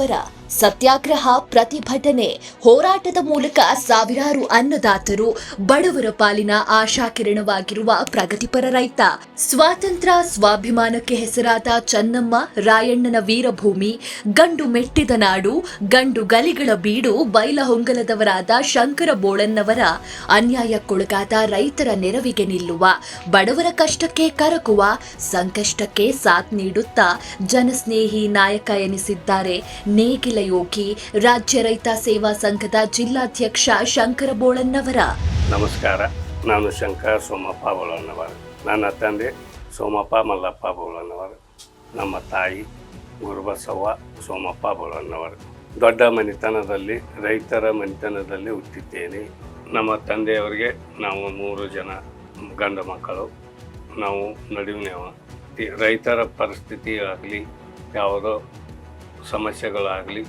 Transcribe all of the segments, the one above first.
ಬೋಳನ್ನವರ ಸತ್ಯಾಗ್ರಹ, ಪ್ರತಿಭಟನೆ, ಹೋರಾಟದ ಮೂಲಕ ಸಾವಿರಾರು ಅನ್ನದಾತರು, ಬಡವರ ಪಾಲಿನ ಆಶಾಕಿರಣವಾಗಿರುವ ಪ್ರಗತಿಪರ ರೈತ. ಸ್ವಾತಂತ್ರ್ಯ, ಸ್ವಾಭಿಮಾನಕ್ಕೆ ಹೆಸರಾದ ಚನ್ನಮ್ಮ, ರಾಯಣ್ಣನ ವೀರಭೂಮಿ, ಗಂಡು ಮೆಟ್ಟಿದ ನಾಡು, ಗಂಡು ಗಲಿಗಳ ಬೀಡು, ಬೈಲಹೊಂಗಲದವರಾದ ಶಂಕರ ಬೋಳನ್ನವರ ಅನ್ಯಾಯಕ್ಕೊಳಗಾದ ರೈತರ ನೆರವಿಗೆ ನಿಲ್ಲುವ, ಬಡವರ ಕಷ್ಟಕ್ಕೆ ಕರಕುವ, ಸಂಕಷ್ಟಕ್ಕೆ ಸಾಥ್ ನೀಡುತ್ತಾ ಜನಸ್ನೇಹಿ ನಾಯಕ ಎನಿಸಿದ್ದಾರೆ ನೇಗಿಲ ಯೋಗಿ, ರಾಜ್ಯ ರೈತ ಸೇವಾ ಸಂಘದ ಜಿಲ್ಲಾಧ್ಯಕ್ಷ ಶಂಕರ ಬೋಳನ್ನವರ. ನಮಸ್ಕಾರ, ನಾನು ಶಂಕರ ಸೋಮಪ್ಪ ಬೋಳನ್ನವರ. ನನ್ನ ತಂದೆ ಸೋಮಪ್ಪ ಮಲ್ಲಪ್ಪ ಬೋಳನ್ನವರು. ನಮ್ಮ ತಾಯಿ ಗುರುಬಸವ್ವ ಸೋಮಪ್ಪ ಬೋಳಣ್ಣವರ ದೊಡ್ಡ ಮನೆತನದಲ್ಲಿ, ರೈತರ ಮನೆತನದಲ್ಲಿ ಹುಟ್ಟಿದ್ದೇನೆ. ನಮ್ಮ ತಂದೆಯವರಿಗೆ ನಾವು ಮೂರು ಜನ ಗಂಡ ಮಕ್ಕಳು. ನಾವು ನಡುವಿನವ ರೈತರ ಪರಿಸ್ಥಿತಿ ಆಗಲಿ ಯಾವುದೋ ಸಮಸ್ಯೆಗಳಾಗಲಿ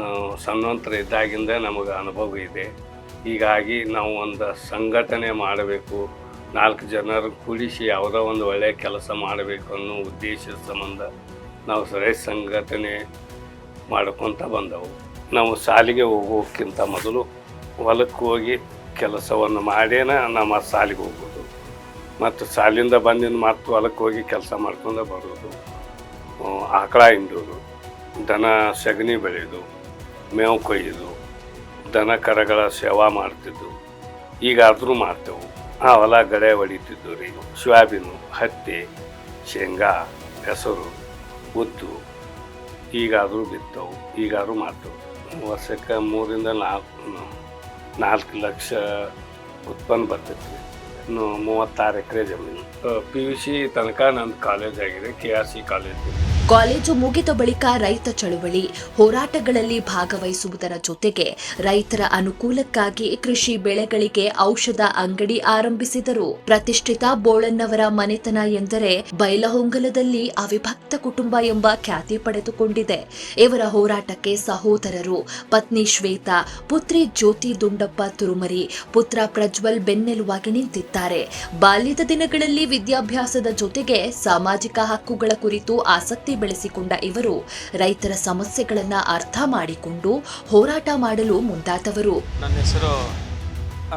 ನಾವು ಸಣ್ಣಂತರ ಇದ್ದಾಗಿಂದ ನಮಗೆ ಅನುಭವ ಇದೆ. ಹೀಗಾಗಿ ನಾವು ಒಂದು ಸಂಘಟನೆ ಮಾಡಬೇಕು. ನಾಲ್ಕು ಜನರು ಕೂಡಿಸಿ ಯಾವುದೋ ಒಂದು ಒಳ್ಳೆಯ ಕೆಲಸ ಮಾಡಬೇಕು ಅನ್ನೋ ಉದ್ದೇಶದ ಸಂಬಂಧ ನಾವು ಸರಿ ಸಂಘಟನೆ ಮಾಡ್ಕೊತ ಬಂದವು. ನಾವು ಶಾಲೆಗೆ ಹೋಗೋಕ್ಕಿಂತ ಮೊದಲು ಹೊಲಕ್ಕೆ ಹೋಗಿ ಕೆಲಸವನ್ನು ಮಾಡೇನ ನಮ್ಮ ಶಾಲೆಗೆ ಹೋಗೋದು ಮತ್ತು ಸಾಲಿಂದ ಬಂದಿದ್ದು ಮತ್ತು ಹೊಲಕ್ಕೆ ಹೋಗಿ ಕೆಲಸ ಮಾಡ್ಕೊಂಡು ಬರೋದು ಆಕಳ ಹಿಂಡೋದು ದನ ಸಗಣಿ ಬೆಳೆಯೋದು ಮೇವು ಕೊಯ್ದು ದನ ಕರಗಳ ಸೇವಾ ಮಾಡ್ತಿದ್ದು ಈಗಾದರೂ ಮಾಡ್ತೇವೆ ಆ ಹೊಲ ಗಡೆ ಹೊಡಿತಿದ್ದು ರೀ ಸೋಯಾಬೀನು, ಹತ್ತಿ, ಶೇಂಗಾ, ಹೆಸರು, ಉದ್ದು ಈಗಾದರೂ ಬಿತ್ತವು. ಈಗಾದರೂ ಮಾಡ್ತೇವೆ ವರ್ಷಕ್ಕೆ ಮೂರಿಂದ ನಾಲ್ಕು ನಾಲ್ಕು ಲಕ್ಷ ಉತ್ಪನ್ನ ಬರ್ತೈತಿ. ಇನ್ನು ಮೂವತ್ತಾರು ಎಕರೆ ಜಮೀನು. ಪಿ ಯು ಸಿ ತನಕ ನಂದು ಕಾಲೇಜ್ ಆಗಿದೆ, K R C college. College ಮುಗಿದ ಬಳಿಕ ರೈತ ಚಳುವಳಿ, ಹೋರಾಟಗಳಲ್ಲಿ ಭಾಗವಹಿಸುವುದರ ಜೊತೆಗೆ ರೈತರ ಅನುಕೂಲಕ್ಕಾಗಿ ಕೃಷಿ ಬೆಳೆಗಳಿಗೆ ಔಷಧ ಅಂಗಡಿ ಆರಂಭಿಸಿದರು. ಪ್ರತಿಷ್ಠಿತ ಬೋಳನ್ನವರ ಮನೆತನ ಎಂದರೆ ಬೈಲಹೊಂಗಲದಲ್ಲಿ ಅವಿಭಕ್ತ ಕುಟುಂಬ ಎಂಬ ಖ್ಯಾತಿ ಪಡೆದುಕೊಂಡಿದೆ. ಇವರ ಹೋರಾಟಕ್ಕೆ ಸಹೋದರರು ಪತ್ನಿ ಶ್ವೇತಾ, ಪುತ್ರಿ ಜ್ಯೋತಿ ದುಂಡಪ್ಪ ತುರುಮರಿ, ಪುತ್ರ ಪ್ರಜ್ವಲ್ ಬೆನ್ನೆಲುವಾಗಿ ನಿಂತಿದ್ದಾರೆ. ಬಾಲ್ಯದ ದಿನಗಳಲ್ಲಿ ವಿದ್ಯಾಭ್ಯಾಸದ ಜೊತೆಗೆ ಸಾಮಾಜಿಕ ಹಕ್ಕುಗಳ ಕುರಿತು ಆಸಕ್ತಿ ಬೆಳೆಸಿಕೊಂಡ ಇವರು ರೈತರ ಸಮಸ್ಯೆಗಳನ್ನು ಅರ್ಥ ಮಾಡಿಕೊಂಡು ಹೋರಾಟ ಮಾಡಲು ಮುಂದಾದವರು. ನನ್ನ ಹೆಸರು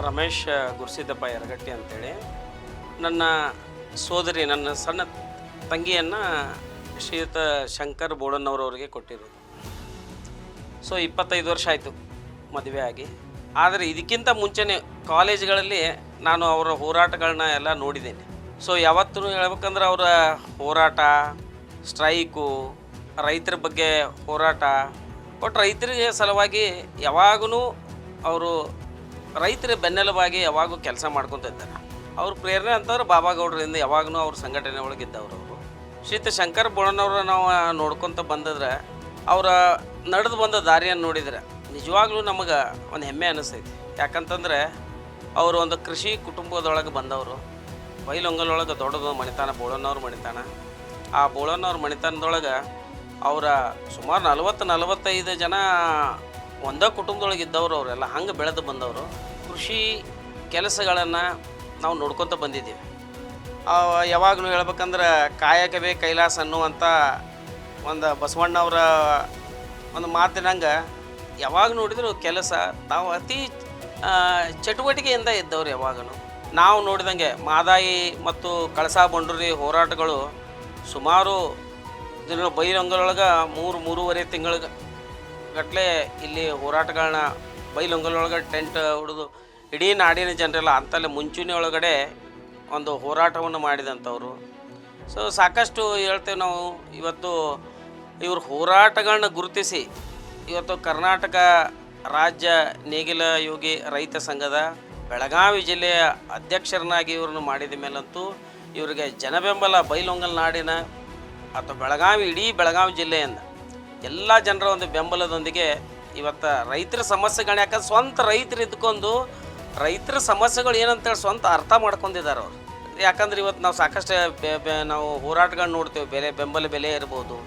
ರಮೇಶ್ ಗುರುಸಿದ್ದಪ್ಪ ಯರಗಟ್ಟಿ ಅಂತೇಳಿ. ನನ್ನ ಸೋದರಿ, ನನ್ನ ಸಣ್ಣ ತಂಗಿಯನ್ನು ಶ್ರೀಯುತ ಶಂಕರ್ ಬೋಳನ್ನವರವರಿಗೆ ಕೊಟ್ಟಿರೋದು. ಸೊ ಇಪ್ಪತ್ತೈದು ವರ್ಷ ಆಯಿತು ಮದುವೆ ಆಗಿ. ಆದರೆ ಇದಕ್ಕಿಂತ ಮುಂಚೆನೇ ಕಾಲೇಜ್ಗಳಲ್ಲಿ ನಾನು ಅವರ ಹೋರಾಟಗಳನ್ನ ಎಲ್ಲ ನೋಡಿದ್ದೇನೆ. ಸೊ ಯಾವತ್ತೂ ಹೇಳ್ಬೇಕಂದ್ರೆ ಅವರ ಹೋರಾಟ ಸ್ಟ್ರೈಕು, ರೈತರ ಬಗ್ಗೆ ಹೋರಾಟ. ಒಟ್ಟು ರೈತರಿಗೆ ಸಲುವಾಗಿ ಯಾವಾಗೂ ಅವರು ರೈತರ ಬೆನ್ನೆಲುಬಾಗಿ ಯಾವಾಗೂ ಕೆಲಸ ಇದ್ದಾರೆ. ಅವ್ರ ಪ್ರೇರಣೆ ಅಂತಂದ್ರೆ ಬಾಬಾ ಗೌಡರಿಂದ ಯಾವಾಗೂ ಅವ್ರ ಸಂಘಟನೆ ಒಳಗಿದ್ದವರು ಅವರು. ಶ್ರೀತ ಶಂಕರ್ ಬೋಳನವ್ರ ನಾವು ನೋಡ್ಕೊತ ಬಂದಿದ್ರೆ ಅವರ ನಡೆದು ಬಂದ ದಾರಿಯನ್ನು ನೋಡಿದ್ರೆ ನಿಜವಾಗ್ಲೂ ನಮಗೆ ಒಂದು ಹೆಮ್ಮೆ ಅನಿಸ್ತೈತಿ. ಯಾಕಂತಂದರೆ ಅವರು ಒಂದು ಕೃಷಿ ಕುಟುಂಬದೊಳಗೆ ಬಂದವರು. ಬೈಲೊಂಗಲೊಳಗೆ ದೊಡ್ಡದು ಮಣಿತಾನ, ಬೋಳನವ್ರ ಮಣಿತಾನ. ಆ ಬೋಳನ್ನವ್ರ ಮಣಿತನದೊಳಗೆ ಅವರ ಸುಮಾರು ನಲವತ್ತು ನಲವತ್ತೈದು ಜನ ಒಂದೇ ಕುಟುಂಬದೊಳಗೆ ಇದ್ದವರು ಅವರೆಲ್ಲ ಹಂಗೆ ಬೆಳೆದು ಬಂದವರು. ಕೃಷಿ ಕೆಲಸಗಳನ್ನು ನಾವು ನೋಡ್ಕೊತ ಬಂದಿದ್ದೀವಿ. ಯಾವಾಗಲೂ ಹೇಳ್ಬೇಕಂದ್ರೆ ಕಾಯಕವೇ ಕೈಲಾಸ ಅನ್ನುವಂಥ ಒಂದು ಬಸವಣ್ಣವರ ಒಂದು ಮಾತಿನಂಗೆ ಯಾವಾಗ ನೋಡಿದ್ರು ಕೆಲಸ ನಾವು ಅತಿ ಚಟುವಟಿಕೆಯಿಂದ ಇದ್ದವ್ರು ಯಾವಾಗಲೂ ನಾವು ನೋಡಿದಂಗೆ ಮಾದಾಯಿ ಮತ್ತು ಕಳಸಾ ಬಂಡೂರಿ ಹೋರಾಟಗಳು ಸುಮಾರು ದಿನ ಬೈಲೊಂಗಲೊಳಗೆ ಮೂರು, ಮೂರುವರೆ ತಿಂಗಳ ಗಟ್ಟಲೆ ಇಲ್ಲಿ ಹೋರಾಟಗಳನ್ನ ಬೈಲೊಂಗಲೊಳಗೆ ಟೆಂಟ್ ಹೊಡೆದು. ಇಡೀ ನಾಡಿನ ಜನರೆಲ್ಲ ಅಂತಲ್ಲೇ ಮುಂಚೂಣಿ ಒಳಗಡೆ ಒಂದು ಹೋರಾಟವನ್ನು ಮಾಡಿದಂಥವ್ರು. ಸೊ, ಸಾಕಷ್ಟು ಹೇಳ್ತೇವೆ ನಾವು, ಇವತ್ತು ಇವ್ರ ಹೋರಾಟಗಳನ್ನ ಗುರುತಿಸಿ, ಇವತ್ತು ಕರ್ನಾಟಕ ರಾಜ್ಯ ನೇಗಿಲ ಯೋಗಿ ರೈತ ಸಂಘದ ಬೆಳಗಾವಿ ಜಿಲ್ಲೆಯ ಅಧ್ಯಕ್ಷರನ್ನಾಗಿ ಇವ್ರನ್ನ ಮಾಡಿದ ಮೇಲಂತೂ ಇವರಿಗೆ ಜನಬೆಂಬಲ ಬೈಲೊಂಗಲ್ ನಾಡಿನ ಅಥವಾ ಬೆಳಗಾವಿ, ಇಡೀ ಬೆಳಗಾವಿ ಜಿಲ್ಲೆಯಿಂದ ಎಲ್ಲ ಜನರ ಒಂದು ಬೆಂಬಲದೊಂದಿಗೆ ಇವತ್ತು ರೈತರ ಸಮಸ್ಯೆಗಳನ್ನ ಯಾಕಂದ್ರೆ ಸ್ವಂತ ರೈತರು ಇದ್ಕೊಂಡು ರೈತರ ಸಮಸ್ಯೆಗಳು ಏನಂತೇಳಿ ಸ್ವಂತ ಅರ್ಥ ಮಾಡ್ಕೊಂಡಿದ್ದಾರೆ ಅವರು. ಯಾಕಂದ್ರೆ ಇವತ್ತು ನಾವು ಸಾಕಷ್ಟು ನಾವು ಹೋರಾಟಗಳನ್ನ ನೋಡ್ತೇವೆ, ಬೆಲೆ, ಬೆಂಬಲ ಬೆಲೆ ಇರ್ಬೋದು.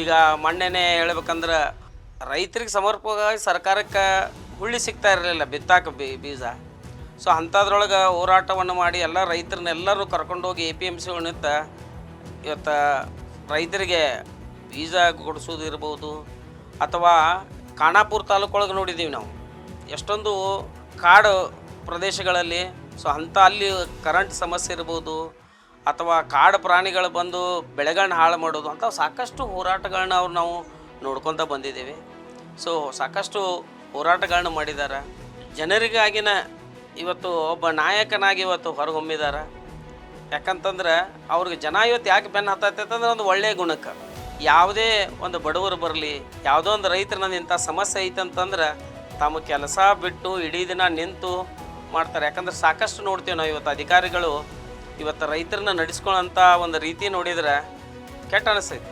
ಈಗ ಮೊನ್ನೆನೇ ಹೇಳ್ಬೇಕಂದ್ರೆ ರೈತರಿಗೆ ಸಮರ್ಪಕವಾಗಿ ಸರ್ಕಾರಕ್ಕೆ ಹುಳ್ಳಿ ಸಿಗ್ತಾ ಇರಲಿಲ್ಲ, ಬಿತ್ತಾಕ ಬೀಜ. ಸೊ ಅಂಥದ್ರೊಳಗೆ ಹೋರಾಟವನ್ನು ಮಾಡಿ ಎಲ್ಲ ರೈತರನ್ನೆಲ್ಲರೂ ಕರ್ಕೊಂಡೋಗಿ ಎ ಪಿ ಎಂ ಸಿ ನಿಂತ ಇವತ್ತು ರೈತರಿಗೆ ಬೀಜ ಕೊಡಿಸೋದು ಇರ್ಬೋದು ಅಥವಾ ಖಾನಾಪುರ ತಾಲೂಕೊಳಗೆ ನೋಡಿದ್ದೀವಿ ನಾವು. ಎಷ್ಟೊಂದು ಕಾಡು ಪ್ರದೇಶಗಳಲ್ಲಿ ಸೊ ಅಂಥ ಅಲ್ಲಿ ಕರೆಂಟ್ ಸಮಸ್ಯೆ ಇರ್ಬೋದು ಅಥವಾ ಕಾಡು ಪ್ರಾಣಿಗಳು ಬಂದು ಬೆಳೆಗಳನ್ನ ಹಾಳು ಮಾಡೋದು ಅಂತ ಸಾಕಷ್ಟು ಹೋರಾಟಗಳನ್ನ ಅವ್ರು ನಾವು ನೋಡ್ಕೊತ ಬಂದಿದ್ದೀವಿ. ಸೊ ಸಾಕಷ್ಟು ಹೋರಾಟಗಳನ್ನ ಮಾಡಿದ್ದಾರೆ ಜನರಿಗಾಗಿನ ಇವತ್ತು ಒಬ್ಬ ನಾಯಕನಾಗಿ ಇವತ್ತು ಹೊರಹೊಮ್ಮಿದ್ದಾರೆ ಯಾಕಂತಂದ್ರೆ ಅವ್ರಿಗೆ ಜನ ಇವತ್ತು ಯಾಕೆ ಬೆನ್ನ ಹತ್ತೈತೆ ಅಂತಂದ್ರೆ ಒಂದು ಒಳ್ಳೆಯ ಗುಣಕ್ಕೆ. ಯಾವುದೇ ಒಂದು ಬಡವರು ಬರಲಿ, ಯಾವುದೋ ಒಂದು ರೈತರನ್ನ ಇಂಥ ಸಮಸ್ಯೆ ಐತಂತಂದ್ರೆ ತಮ್ಮ ಕೆಲಸ ಬಿಟ್ಟು ಇಡೀ ದಿನ ನಿಂತು ಮಾಡ್ತಾರೆ. ಯಾಕಂದ್ರೆ ಸಾಕಷ್ಟು ನೋಡ್ತೀವಿ ನಾವು ಇವತ್ತು ಅಧಿಕಾರಿಗಳು, ಇವತ್ತು ರೈತರನ್ನ ನಡೆಸ್ಕೊಳ್ಳೋಂಥ ಒಂದು ರೀತಿ ನೋಡಿದರೆ ಕೆಟ್ಟ ಅನಿಸ್ತೈತಿ.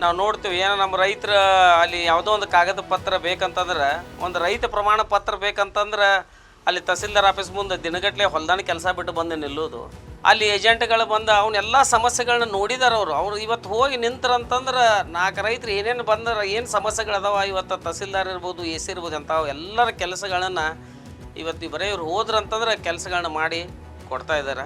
ನಾವು ನೋಡ್ತೀವಿ, ಏನೋ ನಮ್ಮ ರೈತರ ಅಲ್ಲಿ ಯಾವುದೋ ಒಂದು ಕಾಗದ ಪತ್ರ ಬೇಕಂತಂದ್ರೆ, ಒಂದು ರೈತ ಪ್ರಮಾಣ ಪತ್ರ ಬೇಕಂತಂದ್ರೆ ಅಲ್ಲಿ ತಹಸೀಲ್ದಾರ್ ಆಫೀಸ್ ಮುಂದೆ ದಿನಗಟ್ಟಲೆ ಹೊಲ್ದಾನ ಕೆಲಸ ಬಿಟ್ಟು ಬಂದು ನಿಲ್ಲೋದು. ಅಲ್ಲಿ ಏಜೆಂಟ್ಗಳು ಬಂದು ಅವನ್ನೆಲ್ಲ ಸಮಸ್ಯೆಗಳನ್ನ ನೋಡಿದಾರೆ ಅವರು. ಅವ್ರು ಇವತ್ತು ಹೋಗಿ ನಿಂತರಂತಂದ್ರೆ ನಾಲ್ಕು ರೈತರು ಏನೇನು ಬಂದ್ರೆ ಏನು ಸಮಸ್ಯೆಗಳದಾವ ಇವತ್ತು ತಹಸೀಲ್ದಾರ್ ಇರ್ಬೋದು, ಎ ಸಿ ಇರ್ಬೋದು ಅಂತ ಎಲ್ಲರ ಕೆಲಸಗಳನ್ನು ಇವತ್ತು ಬರೀ ಇವ್ರು ಹೋದ್ರಂತಂದ್ರೆ ಕೆಲಸಗಳನ್ನ ಮಾಡಿ ಕೊಡ್ತಾ ಇದ್ದಾರೆ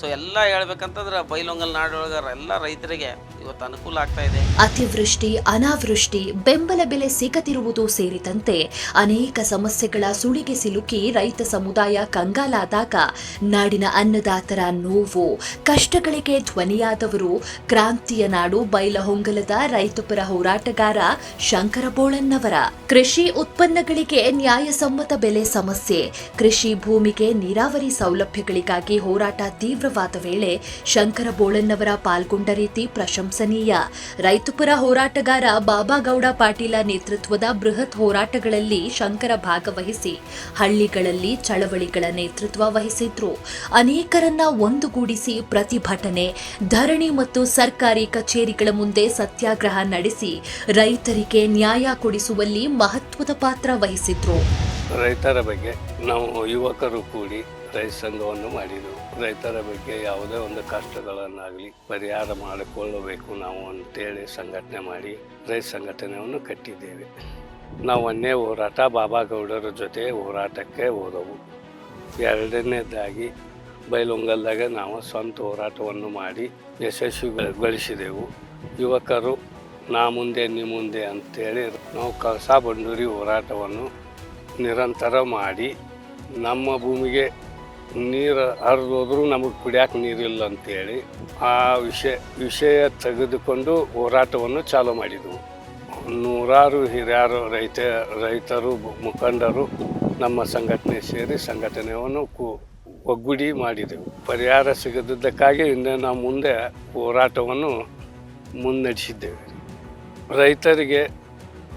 ಸೊ ಎಲ್ಲ ಹೇಳ್ಬೇಕಂತಂದ್ರೆ ಬೈಲೊಂಗಲ್ ನಾಡೊಳಗ ಎಲ್ಲ ರೈತರಿಗೆ ಇವತ್ತು ಅನುಕೂಲ ಆಗ್ತಾ ಇದೆ. ಅತಿವೃಷ್ಟಿ, ಅನಾವೃಷ್ಟಿ, ಬೆಂಬಲ ಬೆಲೆ ಸಿಗದಿರುವುದು ಸೇರಿದಂತೆ ಅನೇಕ ಸಮಸ್ಯೆಗಳ ಸುಳಿಗೆ ಸಿಲುಕಿ ರೈತ ಸಮುದಾಯ ಕಂಗಾಲಾದಾಗ ನಾಡಿನ ಅನ್ನದಾತರ ನೋವು, ಕಷ್ಟಗಳಿಗೆ ಧ್ವನಿಯಾದವರು, ಕ್ರಾಂತಿಯ ನಾಡು ಬೈಲಹೊಂಗಲದ ರೈತಪರ ಹೋರಾಟಗಾರ ಶಂಕರ ಬೋಳನ್ನವರ ಕೃಷಿ ಉತ್ಪನ್ನಗಳಿಗೆ ನ್ಯಾಯಸಮ್ಮತ ಬೆಲೆ ಸಮಸ್ಯೆ, ಕೃಷಿ ಭೂಮಿಗೆ ನೀರಾವರಿ ಸೌಲಭ್ಯಗಳಿಗಾಗಿ ಹೋರಾಟ ತೀವ್ರವಾದ ವೇಳೆ ಶಂಕರ ಬೋಳನ್ನವರ ಪಾಲ್ಗೊಂಡ ರೀತಿ ಪ್ರಶಂಸನೀಯ. ರೈತಪುರ ಹೋರಾಟಗಾರ ಬಾಬಾಗೌಡ ಪಾಟೀಲ ನೇತೃತ್ವದ ಬೃಹತ್ ಹೋರಾಟಗಳಲ್ಲಿ ಶಂಕರ ಭಾಗವಹಿಸಿ ಹಳ್ಳಿಗಳಲ್ಲಿ ಚಳವಳಿಗಳ ನೇತೃತ್ವ ವಹಿಸಿದ್ರು. ಅನೇಕರನ್ನ ಒಂದುಗೂಡಿಸಿ ಪ್ರತಿಭಟನೆ, ಧರಣಿ ಮತ್ತು ಸರ್ಕಾರಿ ಕಚೇರಿಗಳ ಮುಂದೆ ಸತ್ಯಾಗ್ರಹ ನಡೆಸಿ ರೈತರಿಗೆ ನ್ಯಾಯ ಕೊಡಿಸುವಲ್ಲಿ ಮಹತ್ವದ ಪಾತ್ರ ವಹಿಸಿದ್ರು. ರೈತರ ಬಗ್ಗೆ ನಾವು ಯುವಕರು ಕೂಡಿ ರೈತ ಸಂಘವನ್ನು ಮಾಡಿದರು. ರೈತರ ಬಗ್ಗೆ ಯಾವುದೇ ಒಂದು ಕಷ್ಟಗಳನ್ನಾಗಲಿ ಪರಿಹಾರ ಮಾಡಿಕೊಳ್ಳಬೇಕು ನಾವು ಅಂತೇಳಿ ಸಂಘಟನೆ ಮಾಡಿ ರೈತ ಸಂಘಟನೆಯನ್ನು ಕಟ್ಟಿದ್ದೇವೆ. ನಾವು ಒಂದೇ ಹೋರಾಟ ಬಾಬಾಗೌಡರ ಜೊತೆ ಹೋರಾಟಕ್ಕೆ ಹೋದವು. ಎರಡನೇದಾಗಿ ಬೈಲೊಂಗಲ್ದಾಗ ನಾವು ಸ್ವಂತ ಹೋರಾಟವನ್ನು ಮಾಡಿ ಯಶಸ್ವಿಗೊಳಿಸಿದೆವು. ಯುವಕರು ನಾ ಮುಂದೆ ನಿಮ್ಮ ಮುಂದೆ ಅಂತೇಳಿ ನಾವು ಕಳಸಾ ಬಂಡೂರಿ ಹೋರಾಟವನ್ನು ನಿರಂತರ ಮಾಡಿ ನಮ್ಮ ಭೂಮಿಗೆ ನೀರು ಹರಿದೋದ್ರೂ ನಮಗೆ ಕುಡಿಯೋಕೆ ನೀರಿಲ್ಲ ಅಂತೇಳಿ ಆ ವಿಷಯ ವಿಷಯ ತೆಗೆದುಕೊಂಡು ಹೋರಾಟವನ್ನು ಚಾಲು ಮಾಡಿದೆವು. ನೂರಾರು ಹಿರಿಯರು, ರೈತ, ರೈತರು, ಮುಖಂಡರು ನಮ್ಮ ಸಂಘಟನೆ ಸೇರಿ ಸಂಘಟನೆಯನ್ನು ಕು, ಒಗ್ಗೂಡಿ ಮಾಡಿದೆವು. ಪರಿಹಾರ ಸಿಗದಿದ್ದಕ್ಕಾಗಿ ಇನ್ನು ನಾವು ಮುಂದೆ ಹೋರಾಟವನ್ನು ಮುನ್ನಡೆಸಿದ್ದೇವೆ. ರೈತರಿಗೆ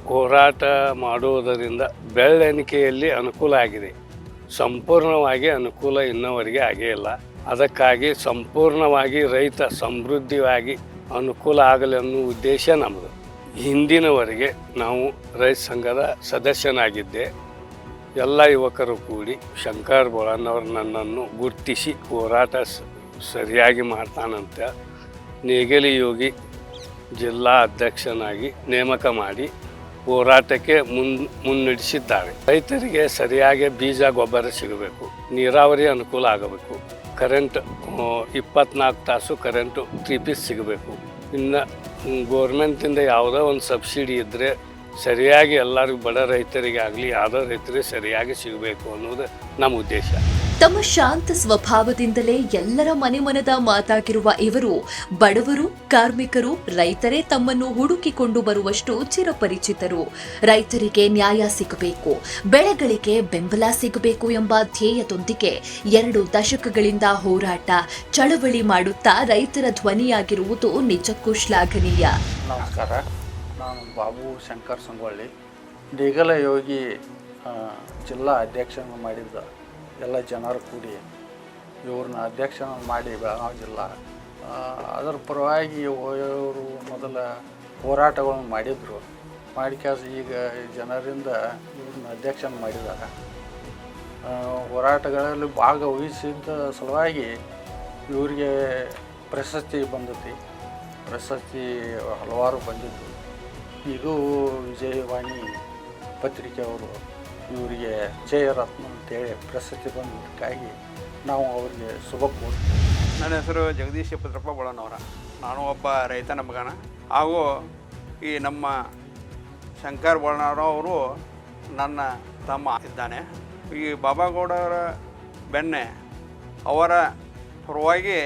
ಹೋರಾಟ ಮಾಡುವುದರಿಂದ ಬೆಳ್ಳೆಣಿಕೆಯಲ್ಲಿ ಅನುಕೂಲ ಆಗಿದೆ. ಸಂಪೂರ್ಣವಾಗಿ ಅನುಕೂಲ ಇನ್ನವರೆಗೆ ಆಗೇ ಇಲ್ಲ. ಅದಕ್ಕಾಗಿ ಸಂಪೂರ್ಣವಾಗಿ ರೈತ ಸಮೃದ್ಧಿಯಾಗಿ ಅನುಕೂಲ ಆಗಲಿ ಅನ್ನೋ ಉದ್ದೇಶ ನಮ್ಮದು ಹಿಂದಿನವರೆಗೆ ನಾವು ರೈತ ಸಂಘದ ಸದಸ್ಯನಾಗಿದ್ದೆ. ಎಲ್ಲ ಯುವಕರು ಕೂಡಿ ಶಂಕರ್ ಬೋಳನ್ನವರು ನನ್ನನ್ನು ಗುರುತಿಸಿ ಹೋರಾಟ ಸರಿಯಾಗಿ ಮಾಡ್ತಾನಂತ ನೇಗಲಿ ಯೋಗಿ ಜಿಲ್ಲಾ ಅಧ್ಯಕ್ಷನಾಗಿ ನೇಮಕ ಮಾಡಿ ಹೋರಾಟಕ್ಕೆ ಮುನ್, ಮುನ್ನಡೆಸಿದ್ದಾರೆ. ರೈತರಿಗೆ ಸರಿಯಾಗಿ ಬೀಜ, ಗೊಬ್ಬರ ಸಿಗಬೇಕು. ನೀರಾವರಿ ಅನುಕೂಲ ಆಗಬೇಕು. ಕರೆಂಟ್ ಇಪ್ಪತ್ನಾಲ್ಕು ತಾಸು ಕರೆಂಟು ತ್ರೀ ಪೀಸ್ ಸಿಗಬೇಕು. ಇನ್ನು ಗೋರ್ಮೆಂಟಿಂದ ಯಾವುದೋ ಒಂದು ಸಬ್ಸಿಡಿ ಇದ್ದರೆ ಸರಿಯಾಗಿ ಎಲ್ಲರಿಗೂ ಬಡ ರೈತರಿಗೆ ಆಗಲಿ ಯಾವುದೋ ರೈತರಿಗೆ ಸರಿಯಾಗಿ ಸಿಗಬೇಕು ಅನ್ನೋದು ನಮ್ಮ ಉದ್ದೇಶ. ತಮ್ಮ ಶಾಂತ ಸ್ವಭಾವದಿಂದಲೇ ಎಲ್ಲರ ಮನೆ ಮನದ ಮಾತಾಗಿರುವ ಇವರು ಬಡವರು, ಕಾರ್ಮಿಕರು, ರೈತರೇ ತಮ್ಮನ್ನು ಹುಡುಕಿಕೊಂಡು ಬರುವಷ್ಟು ಚಿರಪರಿಚಿತರು. ರೈತರಿಗೆ ನ್ಯಾಯ ಸಿಗಬೇಕು, ಬೆಳೆಗಳಿಗೆ ಬೆಂಬಲ ಸಿಗಬೇಕು ಎಂಬ ಧ್ಯೇಯದೊಂದಿಗೆ ಎರಡು ದಶಕಗಳಿಂದ ಹೋರಾಟ, ಚಳವಳಿ ಮಾಡುತ್ತಾ ರೈತರ ಧ್ವನಿಯಾಗಿರುವುದು ನಿಜಕ್ಕೂ ಶ್ಲಾಘನೀಯ. ನಮಸ್ಕಾರ, ನಾನು ಬಾಬು ಶಂಕರ್ ಸಂಗೊಳ್ಳಿ ಯೋಗಿ ಜಿಲ್ಲಾ ಅಧ್ಯಕ್ಷ ಮಾಡಿದ್ದ ಎಲ್ಲ ಜನರು ಕೂಡಿ ಇವ್ರನ್ನ ಅಧ್ಯಕ್ಷ ಮಾಡಿ ಬೆಳಗಾವಿ ಅದರ ಪರವಾಗಿ ಇವರು ಮೊದಲ ಹೋರಾಟಗಳನ್ನು ಮಾಡಿದರು. ಮಾಡಿಕಾಸ ಈಗ ಜನರಿಂದ ಇವ್ರನ್ನ ಅಧ್ಯಕ್ಷನ ಮಾಡಿದ್ದಾರೆ ಹೋರಾಟಗಳಲ್ಲಿ ಭಾಗವಹಿಸಿದ್ದ ಸಲುವಾಗಿ ಇವರಿಗೆ ಪ್ರಶಸ್ತಿ ಬಂದತಿ. ಪ್ರಶಸ್ತಿ ಹಲವಾರು ಬಂದಿದ್ದು. ಇದು ವಿಜಯವಾಣಿ ಪತ್ರಿಕೆಯವರು ಇವರಿಗೆ ಜಯರತ್ನ ಅಂತೇಳಿ ಪ್ರಶಸ್ತಿ ಬಂದಕ್ಕಾಗಿ ನಾವು ಅವರಿಗೆ ಶುಭ ಕೋರ್ತೀವಿ. ನನ್ನ ಹೆಸರು ಜಗದೀಶ್ ಪುತ್ರಪ್ಪ ಬೋಳನವರ. ನಾನು ಒಬ್ಬ ರೈತನ ಮಗನ ಹಾಗೂ ಈ ನಮ್ಮ ಶಂಕರ್ ಬಳ್ಳಾರಾವ್ ಅವರು ನನ್ನ ತಮ್ಮ ಇದ್ದಾನೆ. ಈ ಬಾಬಾಗೌಡರ ಬೆನ್ನೆ ಅವರ ಪರವಾಗಿ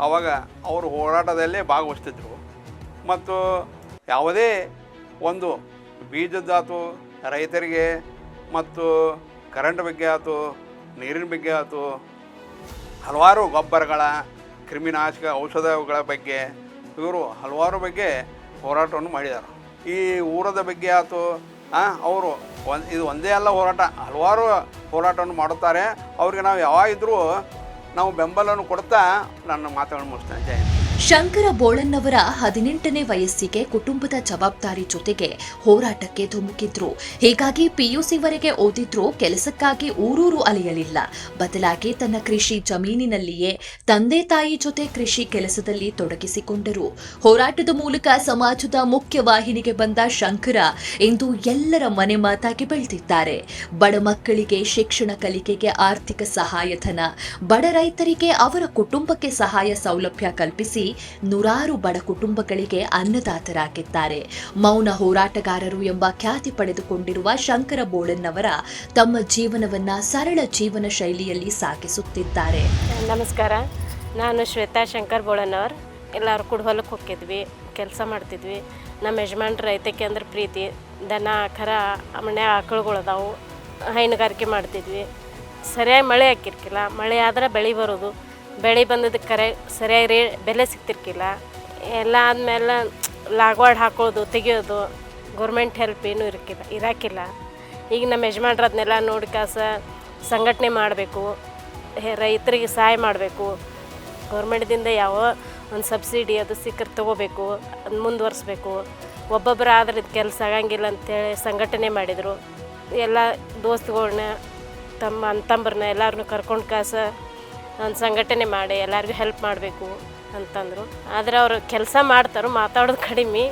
ಅವಾಗ ಅವರು ಹೋರಾಟದಲ್ಲೇ ಭಾಗವಹಿಸ್ತಿದ್ರು. ಮತ್ತು ಯಾವುದೇ ಒಂದು ಬೀಜದಾತು ರೈತರಿಗೆ ಮತ್ತು ಕರೆಂಟ್ ಬಗ್ಗೆ ಆಯ್ತು, ನೀರಿನ ಬಗ್ಗೆ ಆಯ್ತು, ಹಲವಾರು ಗೊಬ್ಬರಗಳ, ಕ್ರಿಮಿನಾಶಕ ಔಷಧಗಳ ಬಗ್ಗೆ ಇವರು ಹಲವಾರು ಬಗ್ಗೆ ಹೋರಾಟವನ್ನು ಮಾಡಿದ್ದಾರೆ ಈ ಊರದ ಬಗ್ಗೆ ಆಯ್ತು ಅವರು ಒಂದು, ಇದು ಒಂದೇ ಅಲ್ಲ ಹೋರಾಟ, ಹಲವಾರು ಹೋರಾಟವನ್ನು ಮಾಡುತ್ತಾರೆ ಅವ್ರಿಗೆ ನಾವು ಯಾವಾಗಿದ್ದರೂ ನಾವು ಬೆಂಬಲವನ್ನು ಕೊಡ್ತಾ ನನ್ನ ಮಾತುಗಳನ್ನು ಮುಗಿಸ್ತೇನೆ ಜಯ. ಶಂಕರ ಬೋಳನ್ನವರ ಹದಿನೆಂಟನೇ ವಯಸ್ಸಿಗೆ ಕುಟುಂಬದ ಜವಾಬ್ದಾರಿ ಜೊತೆಗೆ ಹೋರಾಟಕ್ಕೆ ಧುಮುಕಿದ್ರು. ಹೀಗಾಗಿ ಪಿಯುಸಿವರೆಗೆ ಓದಿದ್ರು ಕೆಲಸಕ್ಕಾಗಿ ಊರೂರು ಅಲೆಯಲಿಲ್ಲ. ಬದಲಾಗಿ ತನ್ನ ಕೃಷಿ ಜಮೀನಿನಲ್ಲಿಯೇ ತಂದೆ ತಾಯಿ ಜೊತೆ ಕೃಷಿ ಕೆಲಸದಲ್ಲಿ ತೊಡಗಿಸಿಕೊಂಡರು. ಹೋರಾಟದ ಮೂಲಕ ಸಮಾಜದ ಮುಖ್ಯ ವಾಹಿನಿಗೆ ಬಂದ ಶಂಕರ ಇಂದು ಎಲ್ಲರ ಮನೆ ಮಾತಾಗಿ ಬೆಳೆದಿದ್ದಾರೆ. ಬಡ ಮಕ್ಕಳಿಗೆ ಶಿಕ್ಷಣ ಕಲಿಕೆಗೆ ಆರ್ಥಿಕ ಸಹಾಯಧನ, ಬಡ ರೈತರಿಗೆ ಅವರ ಕುಟುಂಬಕ್ಕೆ ಸಹಾಯ ಸೌಲಭ್ಯ ಕಲ್ಪಿಸಿ ನೂರಾರು ಬಡ ಕುಟುಂಬಗಳಿಗೆ ಅನ್ನದಾತರಾಗಿದ್ದಾರೆ. ಮೌನ ಹೋರಾಟಗಾರರು ಎಂಬ ಖ್ಯಾತಿ ಪಡೆದುಕೊಂಡಿರುವ ಶಂಕರ ಬೋಳನ್ನವರ ತಮ್ಮ ಜೀವನವನ್ನ ಸರಳ ಜೀವನ ಶೈಲಿಯಲ್ಲಿ ಸಾಗಿಸುತ್ತಿದ್ದಾರೆ. ನಮಸ್ಕಾರ. ನಾನು ಶ್ವೇತಾ ಶಂಕರ್ ಬೋಳನವ್ರು ಎಲ್ಲರೂ ಕೂಡ ಹೊಲಕ್ಕೆ ಹೋಗಿದ್ವಿ ಕೆಲಸ ಮಾಡ್ತಿದ್ವಿ. ನಮ್ಮ ಯಜಮಾನ್ರು ರೈತಕ್ಕೆ ಅಂದ್ರೆ ಪ್ರೀತಿ, ದನ ಕರ ಮನೆ ಆಕಳುಗಳದಾವು ಹೈನುಗಾರಿಕೆ ಮಾಡ್ತಿದ್ವಿ. ಸರಿಯಾಗಿ ಮಳೆ ಹಾಕಿರ್ಕಿಲ್ಲ. ಮಳೆ ಆದರೆ ಬೆಳೆ ಬರೋದು. ಬೆಳೆ ಬಂದದ ಕರೆ ಸರಿಯಾಗಿ ರೇ ಬೆಲೆ ಸಿಗ್ತಿರ್ಕಿಲ್ಲ. ಎಲ್ಲ ಆದಮೇಲೆ ಲಾಗ್ವಾಡ್ ಹಾಕೋದು, ತೆಗಿಯೋದು, ಗೌರ್ಮೆಂಟ್ ಹೆಲ್ಪ್ ಏನೂ ಇರಕ್ಕಿಲ್ಲ ಇರಾಕಿಲ್ಲ. ಈಗ ನಮ್ಮ ಯಜಮಾನ್ರು ಅದನ್ನೆಲ್ಲ ನೋಡಿ ಕಾಸ ಸಂಘಟನೆ ಮಾಡಬೇಕು ರೈತರಿಗೆ ಸಹಾಯ ಮಾಡಬೇಕು. ಗೌರ್ಮೆಂಟ್ದಿಂದ ಯಾವ ಒಂದು ಸಬ್ಸಿಡಿ ಅದು ಸಿಕ್ಕರೆ ತೊಗೋಬೇಕು ಅದು ಮುಂದುವರಿಸ್ಬೇಕು. ಒಬ್ಬೊಬ್ಬರು ಆದ್ರೆ ಇದು ಕೆಲಸ ಆಗಂಗಿಲ್ಲ ಅಂತೇಳಿ ಸಂಘಟನೆ ಮಾಡಿದರು. ಎಲ್ಲ ದೋಸ್ತುಗಳ್ನ, ತಮ್ಮ ಅಂತಂಬ್ರನ್ನ ಎಲ್ಲರನ್ನೂ ಕರ್ಕೊಂಡು ಕಾಸ ಒಂದು ಸಂಘಟನೆ ಮಾಡಿ, ಎಲ್ಲರಿಗೂ ಹೆಲ್ಪ್ ಮಾಡಬೇಕು ಅಂತಂದರು. ಆದರೆ ಅವರು ಕೆಲಸ ಮಾಡ್ತಾರೆ, ಮಾತಾಡೋದು ಕಡಿಮೆ.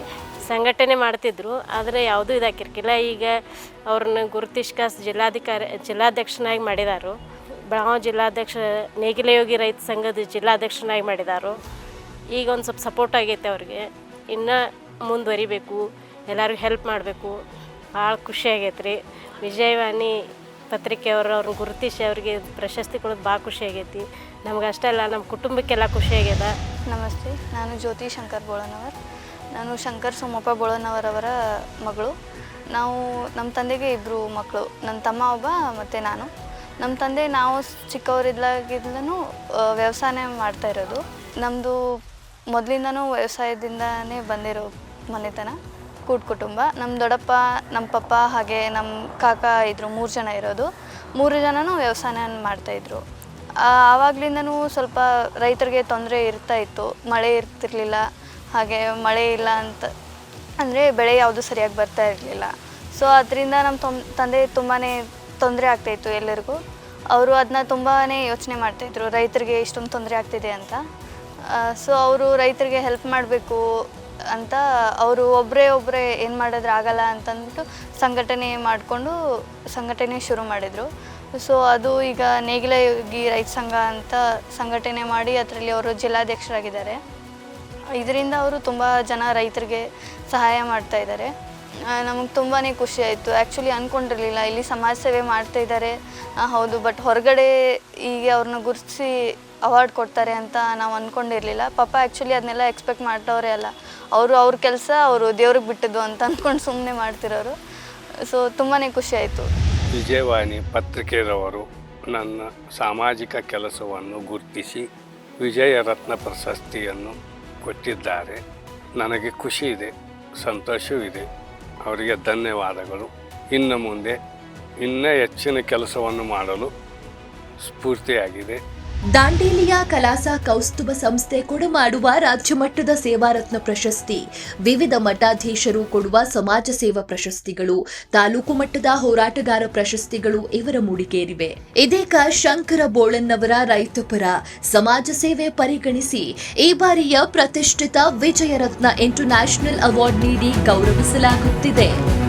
ಸಂಘಟನೆ ಮಾಡ್ತಿದ್ರು, ಆದರೆ ಯಾವುದೂ ಇದಾಕಿರ್ಕಿಲ್ಲ. ಈಗ ಅವ್ರನ್ನ ಗುರುತಿಸ್ಕಾಸ್ ಜಿಲ್ಲಾಧಿಕಾರಿ, ಜಿಲ್ಲಾಧ್ಯಕ್ಷನಾಗಿ ಮಾಡಿದಾರು. ಬೆಳಗಾವಿ ಜಿಲ್ಲಾಧ್ಯಕ್ಷ ನೇಗಿಲೆಯೋಗಿ ರೈತ ಸಂಘದ ಜಿಲ್ಲಾಧ್ಯಕ್ಷನಾಗಿ ಮಾಡಿದಾರು. ಈಗ ಒಂದು ಸ್ವಲ್ಪ ಸಪೋರ್ಟ್ ಆಗೈತೆ ಅವ್ರಿಗೆ. ಇನ್ನು ಮುಂದುವರಿಬೇಕು, ಎಲ್ಲರಿಗೂ ಹೆಲ್ಪ್ ಮಾಡಬೇಕು. ಭಾಳ ಖುಷಿ ರೀ. ವಿಜಯವಾಣಿ ಪತ್ರಿಕೆಯವರು, ಅವ್ರು ಗುರುತಿಸಿ ಅವ್ರಿಗೆ ಪ್ರಶಸ್ತಿ ಕೊಡೋದು ಭಾಳ ಖುಷಿ ಆಗೈತಿ. ನಮ್ಗೆ ಅಷ್ಟೇ ಅಲ್ಲ, ನಮ್ಮ ಕುಟುಂಬಕ್ಕೆಲ್ಲ ಖುಷಿ ಆಗ್ಯದ. ನಮಸ್ತೆ, ನಾನು ಜ್ಯೋತಿ ಶಂಕರ್ ಬೋಳನವರ್. ನಾನು ಶಂಕರ್ ಸೋಮಪ್ಪ ಬೋಳನವರವರ ಮಗಳು. ನಾವು ನಮ್ಮ ತಂದೆಗೆ ಇಬ್ಬರು ಮಕ್ಕಳು, ನನ್ನ ತಮ್ಮ ಒಬ್ಬ ಮತ್ತು ನಾನು. ನಮ್ಮ ತಂದೆ ನಾವು ಚಿಕ್ಕವರಿದ್ದಾಗಿದ್ದಲೂ ವ್ಯವಸಾಯ ಮಾಡ್ತಾ ಇರೋದು. ನಮ್ಮದು ಮೊದಲಿಂದನೂ ವ್ಯವಸಾಯದಿಂದನೇ ಬಂದಿರೋ ಮನೆತನ. ಕೂಡು ಕುಟುಂಬ. ನಮ್ಮ ದೊಡ್ಡಪ್ಪ ನಮ್ಮ ಪಪ್ಪ ಹಾಗೆ ನಮ್ಮ ಕಾಕ ಇದ್ದರು ಮೂರು ಜನ ಇರೋದು. ಮೂರು ಜನನೂ ವ್ಯವಸಾಯ ಮಾಡ್ತಾಯಿದ್ರು ಆವಾಗಲಿಂದನೂ ಸ್ವಲ್ಪ ರೈತರಿಗೆ ತೊಂದರೆ ಇರ್ತಾ ಇತ್ತು. ಮಳೆ ಇರ್ತಿರ್ಲಿಲ್ಲ. ಹಾಗೆ ಮಳೆ ಇಲ್ಲ ಅಂತ, ಅಂದರೆ ಬೆಳೆ ಯಾವುದು ಸರಿಯಾಗಿ ಬರ್ತಾ ಇರಲಿಲ್ಲ. ಸೊ ಅದರಿಂದ ನಮ್ಮ ತೊಂ, ತಂದೆ ತುಂಬಾ ತೊಂದರೆ ಆಗ್ತಾಯಿತ್ತು ಎಲ್ಲರಿಗೂ. ಅವರು ಅದನ್ನ ತುಂಬಾ ಯೋಚನೆ ಮಾಡ್ತಾಯಿದ್ರು ರೈತರಿಗೆ ಇಷ್ಟೊಂದು ತೊಂದರೆ ಆಗ್ತಿದೆ ಅಂತ. ಸೊ ಅವರು ರೈತರಿಗೆ ಹೆಲ್ಪ್ ಮಾಡಬೇಕು. ಅಂತ ಅವರು ಒಬ್ಬರೇ ಒಬ್ಬರೇ ಏನು ಮಾಡಿದ್ರೆ ಆಗಲ್ಲ ಅಂತಂದ್ಬಿಟ್ಟು ಸಂಘಟನೆ ಮಾಡಿಕೊಂಡು ಸಂಘಟನೆ ಶುರು ಮಾಡಿದರು. ಸೊ ಅದು ಈಗ ನೇಗಿಲಯೋಗಿ ರೈತ ಸಂಘ ಅಂತ ಸಂಘಟನೆ ಮಾಡಿ ಅದರಲ್ಲಿ ಅವರು ಜಿಲ್ಲಾಧ್ಯಕ್ಷರಾಗಿದ್ದಾರೆ. ಇದರಿಂದ ಅವರು ತುಂಬ ಜನ ರೈತರಿಗೆ ಸಹಾಯ ಮಾಡ್ತಾ ಇದ್ದಾರೆ. ನಮಗೆ ತುಂಬಾ ಖುಷಿ ಆಯಿತು. ಆ್ಯಕ್ಚುಲಿ ಅಂದ್ಕೊಂಡಿರಲಿಲ್ಲ ಇಲ್ಲಿ ಸಮಾಜ ಸೇವೆ ಮಾಡ್ತಾ ಇದ್ದಾರೆ. ಹೌದು. ಬಟ್ ಹೊರಗಡೆ ಈಗ ಅವ್ರನ್ನ ಗುರುತಿಸಿ ಅವಾರ್ಡ್ ಕೊಡ್ತಾರೆ ಅಂತ ನಾವು ಅಂದ್ಕೊಂಡಿರಲಿಲ್ಲ ಪಾಪ ಆ್ಯಕ್ಚುಲಿ ಅದನ್ನೆಲ್ಲ ಎಕ್ಸ್ಪೆಕ್ಟ್ ಮಾಡ್ತವ್ರೆ ಅಲ್ಲ. ಅವರು ಅವ್ರ ಕೆಲಸ ಅವರು ದೇವ್ರಿಗೆ ಬಿಟ್ಟಿದ್ದು ಅಂತ ಅಂದ್ಕೊಂಡು ಸುಮ್ಮನೆ ಮಾಡ್ತಿರೋರು. ಸೊ ತುಂಬಾ ಖುಷಿ ಆಯಿತು. ವಿಜಯವಾಣಿ ಪತ್ರಿಕೆಯವರು ನನ್ನ ಸಾಮಾಜಿಕ ಕೆಲಸವನ್ನು ಗುರುತಿಸಿ ವಿಜಯ ರತ್ನ ಪ್ರಶಸ್ತಿಯನ್ನು ಕೊಟ್ಟಿದ್ದಾರೆ. ನನಗೆ ಖುಷಿ ಇದೆ ಸಂತೋಷವಿದೆ ಅವರಿಗೆ ಧನ್ಯವಾದಗಳು. ಇನ್ನು ಮುಂದೆ ಇನ್ನೂ ಹೆಚ್ಚಿನ ಕೆಲಸವನ್ನು ಮಾಡಲು ಸ್ಫೂರ್ತಿಯಾಗಿದೆ. ದಾಂಡೇಲಿಯ ಕಲಾಸಾ ಕೌಸ್ತುಭ ಸಂಸ್ಥೆ ಕೊಡಮಾಡುವ ರಾಜ್ಯಮಟ್ಟದ ಸೇವಾರತ್ನ ಪ್ರಶಸ್ತಿ. ವಿವಿಧ ಮಠಾಧೀಶರು ಕೊಡುವ ಸಮಾಜ ಸೇವಾ ಪ್ರಶಸ್ತಿಗಳು, ತಾಲೂಕು ಮಟ್ಟದ ಹೋರಾಟಗಾರ ಪ್ರಶಸ್ತಿಗಳು ಇವರ ಮೂಡಿಗೇರಿವೆ. ಇದೀಗ ಶಂಕರ ಬೋಳನ್ನವರ ರೈತಪರ ಸಮಾಜ ಸೇವೆ ಪರಿಗಣಿಸಿ ಈ ಬಾರಿಯ ಪ್ರತಿಷ್ಠಿತ ವಿಜಯರತ್ನ ಇಂಟರ್ನ್ಯಾಷನಲ್ ಅವಾರ್ಡ್ ನೀಡಿ ಗೌರವಿಸಲಾಗುತ್ತಿದೆ.